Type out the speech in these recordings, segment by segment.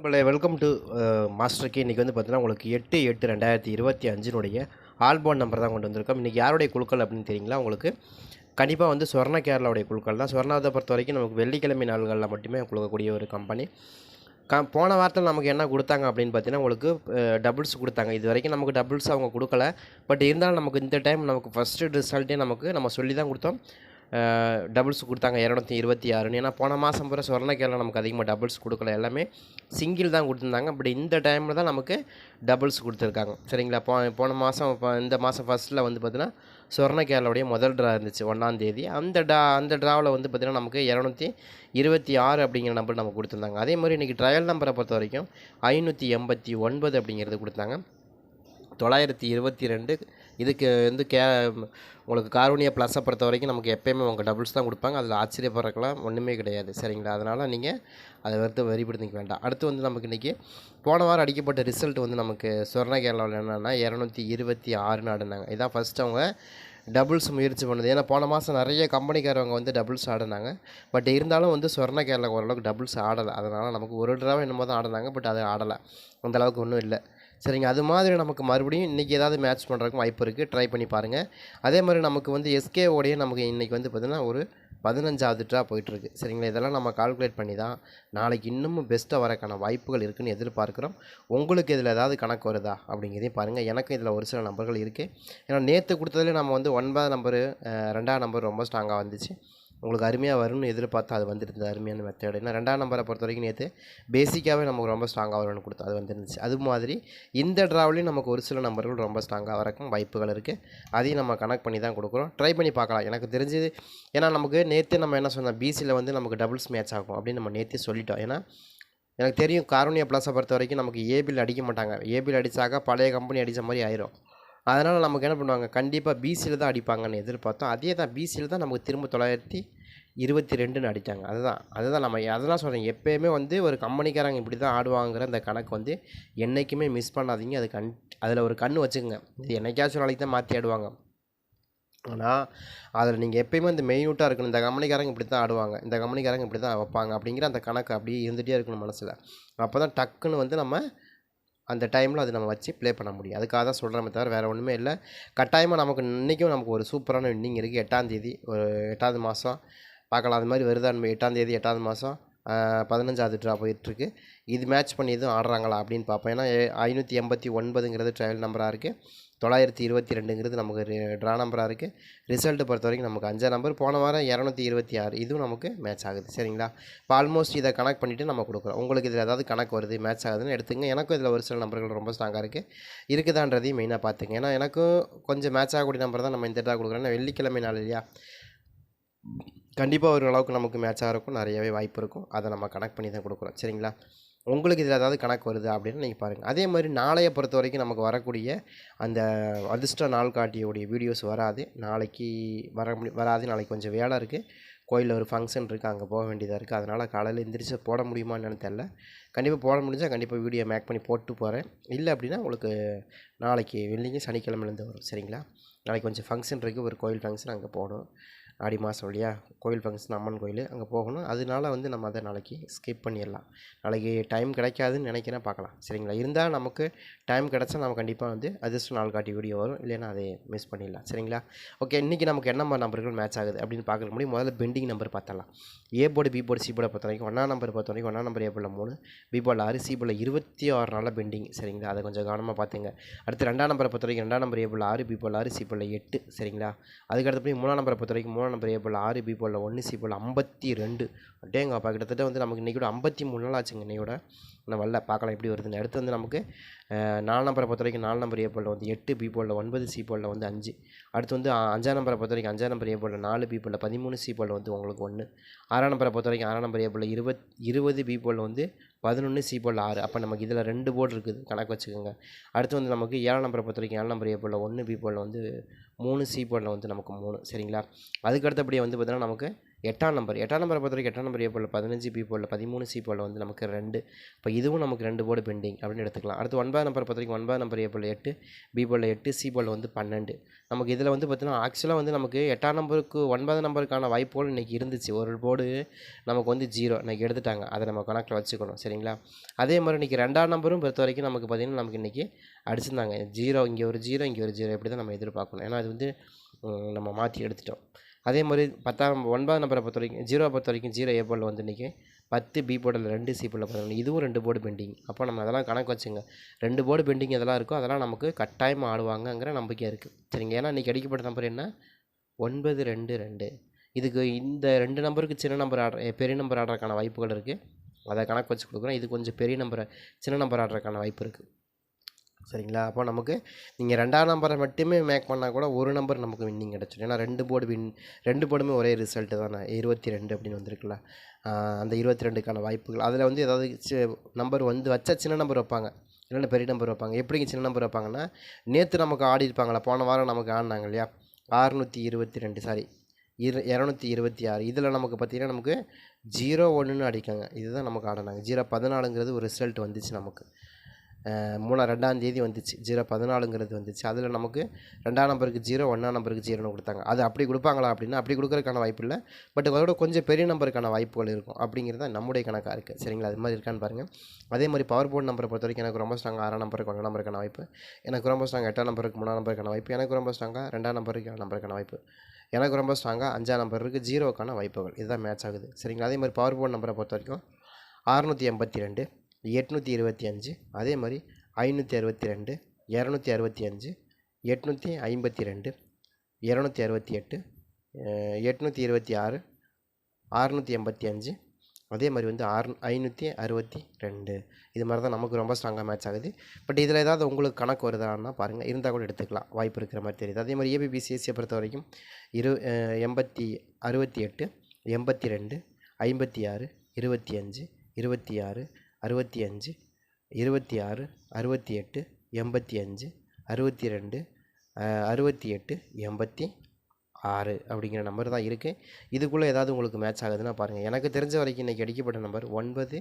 உங்களை welcome to master K இன்றைக்கி வந்து பார்த்தீங்கன்னா உங்களுக்கு எட்டு எட்டு ரெண்டாயிரத்தி இருபத்தி அஞ்சினுடைய ஆல்போன் நம்பர் தான் கொண்டு வந்திருக்கோம். இன்றைக்கி யாருடைய குழுக்கள் அப்படின்னு தெரியுங்களா உங்களுக்கு? கண்டிப்பாக வந்து சொர்ண கேரளாவுடைய குழுக்கள் தான். சொர்ணாவதை பொறுத்த வரைக்கும் நமக்கு வெள்ளிக்கிழமை நாள்களில் மட்டுமே கொடுக்கக்கூடிய ஒரு கம்பெனி க போன வாரத்தில் நமக்கு என்ன கொடுத்தாங்க அப்படின்னு பார்த்தீங்கன்னா உங்களுக்கு டபுள்ஸ் கொடுத்தாங்க. இது வரைக்கும் நமக்கு டபுள்ஸ் அவங்க கொடுக்கல. பட் இருந்தாலும் நமக்கு இந்த டைம் நமக்கு ஃபஸ்ட்டு ரிசல்ட்டே நமக்கு நம்ம சொல்லி தான் கொடுத்தோம். டபுள்ஸ் கொடுத்தாங்க இரநூத்தி இருபத்தி ஆறுன்னு. ஏன்னா போன மாதம் பூரா சொர்ணக்கேரில் நமக்கு அதிகமாக டபுள்ஸ் கொடுக்கல. எல்லாமே சிங்கிள் தான் கொடுத்துருந்தாங்க. பட் இந்த டைமில் தான் நமக்கு டபுள்ஸ் கொடுத்துருக்காங்க. சரிங்களா? போ போன மாதம் இப்போ இந்த மாதம் ஃபஸ்ட்டில் வந்து பார்த்தீங்கன்னா சொர்ணக்கேரளுடைய முதல் ட்ரா இருந்துச்சு ஒன்றாந்தேதி அந்த டா அந்த ட்ராவில் வந்து பார்த்திங்கன்னா நமக்கு இரநூத்தி இருபத்தி ஆறு அப்படிங்கிற நம்பர் நமக்கு கொடுத்துருந்தாங்க. அதே மாதிரி இன்றைக்கி ட்ரையல் நம்பரை பொறுத்த வரைக்கும் ஐநூற்றி எண்பத்தி ஒன்பது அப்படிங்கிறது கொடுத்தாங்க. தொள்ளாயிரத்தி இருபத்தி ரெண்டு இதுக்கு வந்து கே உங்களுக்கு கார்வனியா ப்ளஸ்ஸை பொறுத்த வரைக்கும் நமக்கு எப்போயுமே உங்கள் டபுள்ஸ் தான் கொடுப்பாங்க. அதில் ஆச்சரியப்படுறக்கெல்லாம் ஒன்றுமே கிடையாது. சரிங்களா? அதனால் நீங்கள் அதை வெறுத்து வெறிப்படுத்திக்க வேண்டாம். அடுத்து வந்து நமக்கு இன்றைக்கி போன வாரம் அடிக்கப்பட்ட ரிசல்ட் வந்து நமக்கு சொர்ண கேரளாவில் என்னென்னா இரநூத்தி இருபத்தி ஆறுன்னு ஆடினாங்க. இதான் ஃபஸ்ட் அவங்க டபுள்ஸ் முயற்சி பண்ணுது. ஏன்னா போன மாதம் நிறைய கம்பெனிக்காரவங்க வந்து டபுள்ஸ் ஆடினாங்க. பட் இருந்தாலும் வந்து சொர்ண கேரளா ஓரளவுக்கு டபுள்ஸ் ஆடலை. அதனால் நமக்கு ஒரு ட்ராவை என்னமோ தான் ஆடினாங்க. பட் அது ஆடலை. அந்தளவுக்கு ஒன்றும் இல்லை. சரிங்க. அது மாதிரி நமக்கு மறுபடியும் இன்றைக்கி ஏதாவது மேட்ச் பண்ணுறதுக்கு வாய்ப்பு இருக்குது ட்ரை பண்ணி பாருங்கள் அதே மாதிரி நமக்கு வந்து எஸ்கேவோடைய நமக்கு இன்றைக்கி வந்து பார்த்திங்கன்னா ஒரு பதினஞ்சாவது ட்ரா போயிட்டுருக்கு. சரிங்களா? இதெல்லாம் நம்ம கால்குலேட் பண்ணி தான் நாளைக்கு இன்னமும் பெஸ்ட்டாக வரக்கான வாய்ப்புகள் இருக்குதுன்னு எதிர்பார்க்குறோம். உங்களுக்கு இதில் ஏதாவது கணக்கு வருதா? அப்படிங்கிறதையும் பாருங்கள் எனக்கும் இதில் ஒரு சில நம்பர்கள் இருக்குது ஏன்னா நேற்று கொடுத்ததுலேயே நம்ம வந்து ஒன்பது நம்பரு ரெண்டாம் நம்பர் ரொம்ப ஸ்ட்ராங்காக வந்துச்சு. உங்களுக்கு அருமையாக வரும்னு எதிர்பார்த்து அது வந்துருந்தது அருமையான மெத்தட் ஏன்னா ரெண்டாம் நம்பரை பொறுத்த வரைக்கும் நேற்று பேசிக்காகவே நமக்கு ரொம்ப ஸ்ட்ராங்காக வரும்னு கொடுத்து அது வந்துருந்துச்சு. அது மாதிரி இந்த ட்ராவலையும் நமக்கு ஒரு சில நம்பர்கள் ரொம்ப ஸ்ட்ராங்காக வரக்கும் வாய்ப்புகள் இருக்குது அதையும் நம்ம கனெக்ட் பண்ணி தான் கொடுக்குறோம். ட்ரை பண்ணி பார்க்கலாம். எனக்கு தெரிஞ்சது ஏன்னா நமக்கு நேற்று நம்ம என்ன சொன்னோம் பிசியில் வந்து நமக்கு டபுள்ஸ் மேட்ச் ஆகும் அப்படின்னு நம்ம நேற்றே சொல்லிட்டோம். ஏன்னா எனக்கு தெரியும் காரோனியா ப்ளஸை பொறுத்த வரைக்கும் நமக்கு ஏபியில் அடிக்க மாட்டாங்க. ஏபியில் அடித்தாக்கா பழைய கம்பெனி அடித்த மாதிரி ஆயிரும். அதனால் நமக்கு என்ன பண்ணுவாங்க? கண்டிப்பாக பிசியில் தான் அடிப்பாங்கன்னு எதிர்பார்த்தோம். அதே தான் பிசியில் தான் நமக்கு திரும்ப தொள்ளாயிரத்தி இருபத்தி ரெண்டுன்னு அடித்தாங்க அதுதான். அதுதான் நம்ம அதெல்லாம் சொல்கிறேன் எப்போயுமே வந்து ஒரு கம்பெனிக்காரங்க இப்படி தான் ஆடுவாங்கிற அந்த கணக்கு வந்து என்றைக்குமே மிஸ் பண்ணாதீங்க. அது கண் அதில் ஒரு கண் வச்சுக்கோங்க. இது என்னைக்காச்சும் நாளைக்கு தான் மாற்றி ஆடுவாங்க. ஆனால் அதில் நீங்கள் எப்பயுமே இந்த மெயின்யூட்டாக இருக்கணும். இந்த கம்பெனிக்காரங்க இப்படி தான் ஆடுவாங்க. இந்த கம்பெனிக்காரங்க இப்படி தான் வைப்பாங்க அப்படிங்கிற அந்த கணக்கு அப்படியே இருந்துகிட்டே இருக்கணும் மனசில். அப்போ தான் டக்குன்னு வந்து நம்ம அந்த டைமில் அது நம்ம வச்சு ப்ளே பண்ண முடியும். அதுக்காக தான் சொல்கிறோமே தவிர வேறு ஒன்றுமே இல்லை. கட்டாயமாக நமக்கு இன்றைக்கும் நமக்கு ஒரு சூப்பரான வின்னிங் இருக்குது எட்டாந்தேதி ஒரு எட்டாவது மாதம் பார்க்கலாம். அது மாதிரி வருதான்னு எட்டாந்தேதி எட்டாவது மாதம் பதினஞ்சாவது ட்ரா போயிட்டுருக்கு. இது மேட்ச் பண்ணி எதுவும் ஆடுறாங்களா அப்படின்னு பார்ப்போம். ஏன்னா ஐநூற்றி எண்பத்தி ஒன்பதுங்கிறது ட்ரையல் நம்பராக இருக்குது தொள்ளாயிரத்தி இருபத்தி ரெண்டுங்கிறது நமக்கு ட்ரா நம்பராக இருக்குது ரிசல்ட்டு பொறுத்த வரைக்கும் நமக்கு அஞ்சாம் நம்பர் போன வாரம் இரநூத்தி இருபத்தி ஆறு. இதுவும் நமக்கு மேட்ச் ஆகுது. சரிங்களா? இப்போ ஆல்மோஸ்ட் இதை கனெக்ட் பண்ணிவிட்டு நம்ம கொடுக்குறோம். உங்களுக்கு இதில் ஏதாவது கணக்கு வருது மேட்ச் ஆகுதுன்னு எடுத்துங்க எனக்கும் இதில் ஒரு சில நம்பர்கள் ரொம்ப ஸ்ட்ராங்காக இருக்குது இருக்குதான்றதையும் மெயினாக பார்த்துங்க ஏன்னா எனக்கும் கொஞ்சம் மேட்ச் ஆகக்கூடிய நம்பர் தான் நம்ம இந்த ட்ரா கொடுக்குறோம். வெள்ளிக்கிழமை நாள் இல்லையா? கண்டிப்பாக ஒரு அளவுக்கு நமக்கு மேட்ச் இருக்கும். நிறையவே வாய்ப்பு இருக்கும். அதை நம்ம கனெக்ட் பண்ணி தான் கொடுக்குறோம். சரிங்களா? உங்களுக்கு இதில் ஏதாவது கணக்கு வருது அப்படின்னு நீங்கள் பாருங்கள் அதே மாதிரி நாளையை பொறுத்த வரைக்கும் நமக்கு வரக்கூடிய அந்த அதிர்ஷ்ட நாள் காட்டியோடைய வீடியோஸ் வராது. நாளைக்கு வர வராது. நாளைக்கு கொஞ்சம் வேலை இருக்குது கோயிலில் ஒரு ஃபங்க்ஷன் இருக்குது அங்கே போக வேண்டியதாக இருக்குது அதனால் காலையில் எந்திரிச்சு போட முடியுமான்னு தெரில கண்டிப்பாக போட முடிஞ்சால் கண்டிப்பாக வீடியோ மேக் பண்ணி போட்டு போகிறேன் இல்லை அப்படின்னா உங்களுக்கு நாளைக்கு வெள்ளிங்க சனிக்கிழமைலேருந்து வரும். சரிங்களா? நாளைக்கு கொஞ்சம் ஃபங்க்ஷன் இருக்குது ஒரு கோயில் ஃபங்க்ஷன் அங்கே போகணும். ஆடி மாதம் இல்லையா கோயில் ஃபங்க்ஷன் அம்மன் கோயில் அங்கே போகணும். அதனால வந்து நம்ம அதை நாளைக்கு ஸ்கிப் பண்ணிடலாம். நாளைக்கு டைம் கிடைக்காதுன்னு நினைக்கிறேன் பார்க்கலாம். சரிங்களா? இருந்தால் நமக்கு டைம் கிடச்சா நம்ம கண்டிப்பாக வந்து அதிர்ஷ்ட நாள் காட்டி வீடியோ வரும். இல்லைன்னா அதை மிஸ் பண்ணிடலாம். சரிங்களா? ஓகே இன்றைக்கி நமக்கு என்ன நம்பர்கள் மேட்ச் ஆகுது அப்படின்னு பார்க்குற முடியும் முதல்ல பெண்டிங் நம்பர் பார்த்தலாம் A board B board C போர்டை பொறுத்த வரைக்கும் ஒன்றா நம்பர் பொறுத்த வரைக்கும் ஒன்றா நம்பர் ஏ போர்டில் மூணு பி போர்டில் ஆறு சி போர்டில் இருபத்தி ஆறு நாளில் பெண்டிங் சரிங்களா? அதை கொஞ்சம் கவனமாக பார்த்துங்க. அடுத்து ரெண்டாம் நம்பரை பொறுத்த வரைக்கும் ரெண்டாம் நம்பர் ஏ போர்டில் ஆறு பி போர்டில் ஆறு சி போர்டில் எட்டு. சரிங்களா? அதுக்கு அடுத்தபடி மூணாம் நம்பரை பொறுத்த வரைக்கும் மூணு நம்பர் பெரிய போல் ஆறு பி போல் ஒன்று சி போல் ஐம்பத்தி ரெண்டு. அட்டேங்கப்பா கிட்டத்தட்ட வந்து நமக்கு இன்றைக்கி ஐம்பத்தி மூணு நாள் ஆச்சுங்க இன்னையோட. நான் வரல பார்க்கலாம் எப்படி வருதுன்னு. அடுத்து வந்து நமக்கு நாலு நம்பரை பொறுத்த வரைக்கும் நாலு நம்பர் ஏ போலில் வந்து எட்டு பி போலில் ஒன்பது சி போலில் வந்து அஞ்சு. அடுத்து வந்து அஞ்சாம் நம்பரை பொறுத்த வரைக்கும் அஞ்சாம் நம்பர் ஏ போலில் நாலு பி போலில் பதிமூணு சி போலில் வந்து உங்களுக்கு ஒன்று ஆறாம் நம்பரை பொறுத்த வரைக்கும் ஆறாம் நம்பர் ஏ போலில் இருபத் இருபது பி போலில் வந்து பதினொன்று சி போலில் ஆறு. அப்போ நமக்கு இதில் ரெண்டு போர்டு இருக்குது கணக்கு வச்சுக்கோங்க. அடுத்து வந்து நமக்கு ஏழாம் நம்பரை பொறுத்த வரைக்கும் ஏழாம் நம்பர் ஏ போலில் ஒன்று பி போலில் வந்து மூணு சி போலில் வந்து நமக்கு மூணு. சரிங்களா? அதுக்கு அடுத்தபடியே வந்து பார்த்திங்கன்னா நமக்கு எட்டாம் நம்பர் எட்டாம் நம்பரை பொறுத்த வரைக்கும் எட்டாம் நம்பர் ஏ போல் பதினஞ்சு பி போல் பதிமூணு சி போல் வந்து நமக்கு ரெண்டு. இப்போ இதுவும் நமக்கு ரெண்டு போர்டு பெண்டிங் அப்படின்னு எடுத்துக்கலாம். அடுத்து ஒன்பதாம் நம்பர் பொறுத்த வரைக்கும் ஒன்பதாம் நம்பர் ஏ போல் எட்டு பி போல் எட்டு சி போல் வந்து பன்னெண்டு. நமக்கு இதில் வந்து பார்த்தீங்கன்னா ஆக்சுவலாக வந்து நமக்கு எட்டாம் நம்பருக்கு ஒன்பதாம் நம்பருக்கான வாய்ப்புகள் இன்றைக்கி இருந்துச்சு. ஒரு போர்டு நமக்கு வந்து ஜீரோ இன்றைக்கி எடுத்துட்டாங்க. அதை நம்ம கணக்கில் வச்சுக்கணும். சரிங்களா? அதே மாதிரி இன்றைக்கி ரெண்டாம் நம்பரும் பொறுத்த வரைக்கும் நமக்கு பார்த்திங்கன்னா நமக்கு இன்றைக்கி அடிச்சிருந்தாங்க. ஜீரோ இங்கே ஒரு ஜீரோ இங்கே ஒரு ஜீரோ இப்படி தான் நம்ம எதிர்பார்க்கணும். ஏன்னா அது வந்து நம்ம மாற்றி எடுத்துட்டோம். அதே மாதிரி பத்தாம் ஒன்பதாம் நம்பரை பொறுத்த வரைக்கும் ஜீரோ பொறுத்த வரைக்கும் ஜீரோ ஏ போர்டில் வந்து இன்றைக்கி பத்து பி போர்டில் ரெண்டு சி போர்டில் பதினொன்று இதுவும் ரெண்டு போர்டு பெண்டிங் அப்போ நம்ம அதெல்லாம் கணக்கு வச்சுங்க. ரெண்டு போர்டு பெண்டிங் இதெல்லாம் இருக்கோ அதெல்லாம் நமக்கு கட்டாயமாக ஆடுவாங்கங்கிற நம்பிக்கை இருக்குது சரிங்க. ஏன்னா இன்றைக்கி அடிக்கப்பட்ட நம்பர் என்ன? ஒன்பது ரெண்டு ரெண்டு. இதுக்கு இந்த ரெண்டு நம்பருக்கு சின்ன நம்பர் ஆடுற பெரிய நம்பர் ஆடுறதுக்கான வாய்ப்புகள் இருக்குது அதை கணக்கு வச்சு கொடுக்குறோம் இது கொஞ்சம் பெரிய நம்பரை சின்ன நம்பர் ஆடுறதுக்கான வாய்ப்பு இருக்குது சரிங்களா? அப்போ நமக்கு நீங்கள் ரெண்டாம் நம்பரை மட்டுமே மேக் பண்ணால் கூட ஒரு நம்பர் நமக்கு வின்னிங் கிடச்சிடும் ஏன்னா ரெண்டு போர்டு வின் ரெண்டு போர்டுமே ஒரே ரிசல்ட்டு தானே. இருபத்தி ரெண்டு அப்படின்னு வந்திருக்குல்ல. அந்த இருபத்தி ரெண்டுக்கான வாய்ப்புகள். அதில் வந்து ஏதாவது நம்பர் வந்து வச்சா சின்ன நம்பர் வைப்பாங்க. இல்லைன்னா பெரிய நம்பர் வைப்பாங்க. எப்படிங்க சின்ன நம்பர் வைப்பாங்கன்னா நேற்று நமக்கு ஆடி இருப்பாங்களா போன வாரம் நமக்கு ஆடினாங்க இல்லையா? அறுநூற்றி இருபத்தி ரெண்டு சாரி இரு இரநூத்தி இருபத்தி ஆறு. இதில் நமக்கு பார்த்திங்கன்னா நமக்கு ஜீரோ ஒன்றுன்னு அடிக்காங்க. இதுதான் நமக்கு ஆடினாங்க. ஜீரோ பதினாலுங்கிறது ஒரு ரிசல்ட் வந்துச்சு நமக்கு. மூணா ரெண்டாம் தேதி வந்துச்சு. ஜீரோ பதினாலுங்கிறது வந்துச்சு. அதில் நமக்கு ரெண்டாம் நம்பருக்கு ஜீரோ ஒன்றாம் நம்பருக்கு ஜீரோன்னு கொடுத்தாங்க. அது அப்படி கொடுப்பாங்களா அப்படின்னா அப்படி கொடுக்குறதுக்கான வாய்ப்பு இல்லை. பட் அதோட கொஞ்சம் பெரிய நம்பருக்கான வாய்ப்புகள் இருக்கும். அப்படிங்கிறது தான் நம்முடைய கணக்காக இருக்குது சரிங்களா? அது மாதிரி இருக்கான்னு பாருங்கள் அதே மாதிரி பவர் போர்ட் நம்பரை பொறுத்த வரைக்கும் எனக்கு ரொம்ப ஸ்ட்ராங் ஆறாம் நம்பருக்கு ஒன்றாம் நம்பருக்கான வாய்ப்பு. எனக்கு ரொம்ப ஸ்ட்ராங் எட்டாம் நம்பருக்கு மூணாம் நம்பருக்கான வாய்ப்பு. எனக்கு ரொம்ப ஸ்ட்ராங்காக ரெண்டாம் நம்பருக்கு ஏழாம் நம்பருக்கான வாய்ப்பு. எனக்கு ரொம்ப ஸ்ட்ராங்காக அஞ்சாம் நம்பருக்கு ஜீரோக்கான வாய்ப்புகள். இதுதான் மேட்ச் ஆகுது. சரிங்களா? அதே மாதிரி பவர் போர்ட் நம்பரை பொறுத்த வரைக்கும் அறுநூற்றி எண்பத்தி ரெண்டு. எட்நூற்றி இருபத்தி அஞ்சு அதே மாதிரி ஐநூற்றி அறுபத்தி ரெண்டு இரநூத்தி அறுபத்தி அஞ்சு எட்நூற்றி ஐம்பத்தி ரெண்டு இரநூத்தி அறுபத்தி எட்டு எட்நூற்றி இருபத்தி ஆறு அறுநூற்றி எண்பத்தி அஞ்சு அதே மாதிரி வந்து ஆறு ஐநூற்றி அறுபத்தி ரெண்டு. இது மாதிரி தான் நமக்கு ரொம்ப ஸ்ட்ராங்காக மேட்ச் ஆகுது. பட் இதில் ஏதாவது உங்களுக்கு கணக்கு வருதான்னா பாருங்கள் இருந்தால் கூட எடுத்துக்கலாம். வாய்ப்பு இருக்கிற மாதிரி தெரியுது. அதே மாதிரி ஏபிபிசிஎஸ்சியை பொறுத்த வரைக்கும் இரு எண்பத்தி அறுபத்தி எட்டு எண்பத்தி ரெண்டு ஐம்பத்தி ஆறு இருபத்தி அஞ்சு இருபத்தி ஆறு அறுபத்தி அஞ்சு இருபத்தி ஆறு அறுபத்தி எட்டு எண்பத்தி அஞ்சு அறுபத்தி ரெண்டு அறுபத்தி எட்டு எண்பத்தி ஆறு அப்படிங்கிற நம்பர் தான் இருக்குது இதுக்குள்ளே ஏதாவது உங்களுக்கு மேட்ச் ஆகுதுன்னா பாருங்கள் எனக்கு தெரிஞ்ச வரைக்கும் இன்றைக்கி அடிக்கப்பட்ட நம்பர் ஒன்பது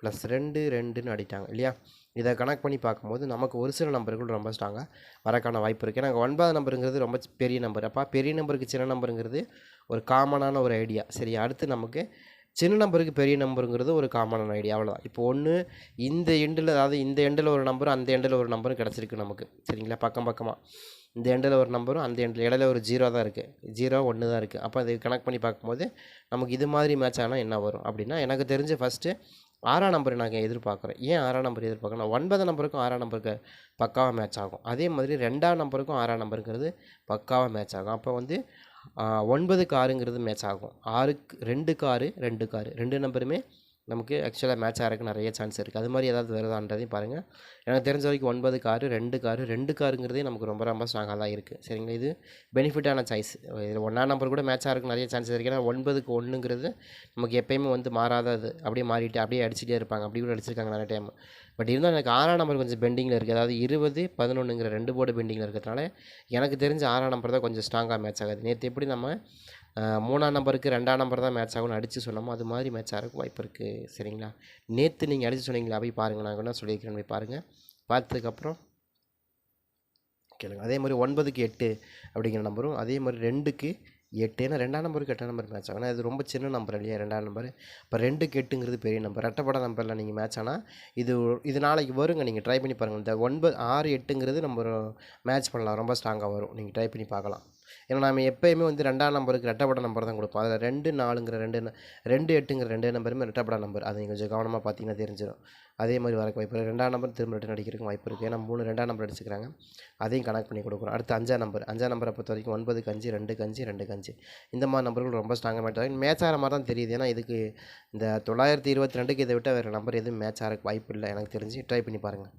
ப்ளஸ் ரெண்டு ரெண்டுன்னு அடிட்டாங்க இல்லையா? இதை கனெக்ட் பண்ணி பார்க்கும்போது நமக்கு ஒரு சில நம்பர்கள் ரொம்ப ஸ்ட்ராங்காக வரக்கான வாய்ப்பு இருக்குது நாங்கள் ஒன்பது நம்பருங்கிறது ரொம்ப பெரிய நம்பர் அப்போ பெரிய நம்பருக்கு சின்ன நம்பருங்கிறது ஒரு காமனான ஒரு ஐடியா சரி அடுத்து நமக்கு சின்ன நம்பருக்கு பெரிய நம்பருங்கிறது ஒரு காமனான ஐடியா அவ்வளோதான் இப்போ ஒன்று இந்த எண்டில் அதாவது இந்த எண்டில் ஒரு நம்பரும் அந்த எண்டில் ஒரு நம்பரும் கிடச்சிருக்கு நமக்கு. சரிங்களா? பக்கம் பக்கமாக இந்த எண்டில் ஒரு நம்பரும் அந்த எண்டில் இடையில ஒரு ஜீரோ தான் இருக்குது ஜீரோ ஒன்று தான் இருக்குது அப்போ அதை கனெக்ட் பண்ணி பார்க்கும்போது நமக்கு இது மாதிரி மேட்ச் ஆனால் என்ன வரும்? அப்படின்னா எனக்கு தெரிஞ்ச ஃபஸ்ட்டு ஆறாம் நம்பர் நாங்கள் எதிர்பார்க்குறோம் ஏன் ஆறாம் நம்பர் எதிர்பார்க்கணும் ஒன்பதாம் நம்பருக்கும் ஆறாம் நம்பருக்கு பக்காவாக மேட்ச் ஆகும். அதே மாதிரி ரெண்டாம் நம்பருக்கும் ஆறாம் நம்பருங்கிறது பக்காவாக மேட்ச் ஆகும். அப்போ வந்து ஒன்பதுக்கு ஆறுங்கிறது மேட்ச் ஆகும். ஆறுக்கு ரெண்டுக்கு ஆறு ரெண்டுக்கு ஆறு ரெண்டு நம்பருமே நமக்கு ஆக்சுவலாக மேட்ச் ஆகிறதுக்கு நிறைய சான்ஸ் இருக்குது அது மாதிரி ஏதாவது வருதான்றதையும் பாருங்கள் எனக்கு தெரிஞ்ச வரைக்கும் ஒன்பது காரு ரெண்டு காரு ரெண்டு காருங்கிறதே நமக்கு ரொம்ப ரொம்ப ஸ்ட்ராங்காக தான் இருக்குது சரிங்களா? இது பெனிஃபிட்டான சாய்ஸ் இதில் ஒன்றாம் நம்பர் கூட மேட்ச் ஆகிறதுக்கு நிறைய சான்ஸ் இருக்குது ஏன்னா ஒன்பதுக்கு ஒன்றுங்கிறது நமக்கு எப்பயுமே வந்து மாறாதது. அப்படியே மாறிட்டு அப்படியே அடிச்சுட்டே இருப்பாங்க. அப்படி கூட அடிச்சிருக்காங்க நிறைய டைம் பட் இருந்தால் எனக்கு ஆறாம் நம்பர் கொஞ்சம் பெண்டிங்கில் இருக்குது அதாவது இருபது பதினொன்றுங்கிற ரெண்டு போர்டு பெண்டிங்கில் இருக்கிறதுனால எனக்கு தெரிஞ்ச ஆறாம் நம்பர் தான் கொஞ்சம் ஸ்ட்ராங்காக மேட்ச் ஆகுது. நேற்று எப்படி நம்ம மூணாம் நம்பருக்கு ரெண்டாம் நம்பர் தான் மேட்ச் ஆகும்னு அடித்து சொன்னோமோ அது மாதிரி மேட்ச் ஆகிறதுக்கு வாய்ப்பு இருக்குது சரிங்களா? நேற்று நீங்கள் அடித்து சொன்னீங்களா? போய் பாருங்கள் நான் என்ன சொல்லியிருக்கிறேன். போய் பாருங்கள் பார்த்ததுக்கப்புறம் கேளுங்க. அதே மாதிரி ஒன்பதுக்கு எட்டு அப்படிங்கிற நம்பரும் அதே மாதிரி ரெண்டுக்கு எட்டு. ஏன்னா ரெண்டாம் நம்பருக்கு எட்டாம் நம்பர் மேட்ச் ஆகும். இது ரொம்ப சின்ன நம்பர் இல்லையா ரெண்டாம் நம்பர் இப்போ ரெண்டுக்கு எட்டுங்கிறது பெரிய நம்பர் ரெட்டப்பட நம்பரில் நீங்கள் மேட்ச் ஆனால் இது இது நாளைக்கு வருங்க. நீங்கள் ட்ரை பண்ணி பாருங்கள் இந்த ஒன்பது ஆறு எட்டுங்கிறது நம்ம மேட்ச் பண்ணலாம். ரொம்ப ஸ்ட்ராங்காக வரும். நீங்கள் ட்ரை பண்ணி பார்க்கலாம். ஏன்னா நம்ம எப்போயுமே வந்து ரெண்டாம் நம்பருக்கு ரெட்டப்பட நம்பர் தான் கொடுப்போம். அதில் ரெண்டு நாலுங்கிற ரெண்டு ரெண்டு எட்டுங்கிற ரெண்டு நம்பருமே ரெட்டப்பட நம்பர். அது நீங்கள் கொஞ்சம் கவனமாக பார்த்தீங்கன்னா தெரிஞ்சிடும் அதே மாதிரி வரக்கு வாய்ப்பு ரெண்டாம் நம்பர் திரும்ப ரிட்டன் அடிக்கிறதுக்கு வாய்ப்பு இருக்குது ஏன்னா மூணு ரெண்டாம் நம்பர் அடிச்சுக்கிறாங்க. அதையும் கனெக்ட் பண்ணி கொடுக்குறோம் அடுத்து அஞ்சாம் நம்பர். அஞ்சாம் நம்பரை பொறுத்த வரைக்கும் ஒன்பது கஞ்சி ரெண்டு கஞ்சி ரெண்டு கஞ்சி இந்த மாதிரி நம்பர்கள் ரொம்ப ஸ்ட்ராங்காக மேட்ச் ஆகும். மேட்ச் ஆகிற மாதிரி தான் தெரியுது. ஏன்னா இதுக்கு இந்த தொள்ளாயிரத்தி இருபத்தி ரெண்டுக்கு இதை விட்ட வேறு நம்பர் எதுவும் மேட்ச் ஆகிறதுக்கு வாய்ப்பு இல்லை. எனக்கு தெரிஞ்சு ட்ரை பண்ணி பாருங்கள்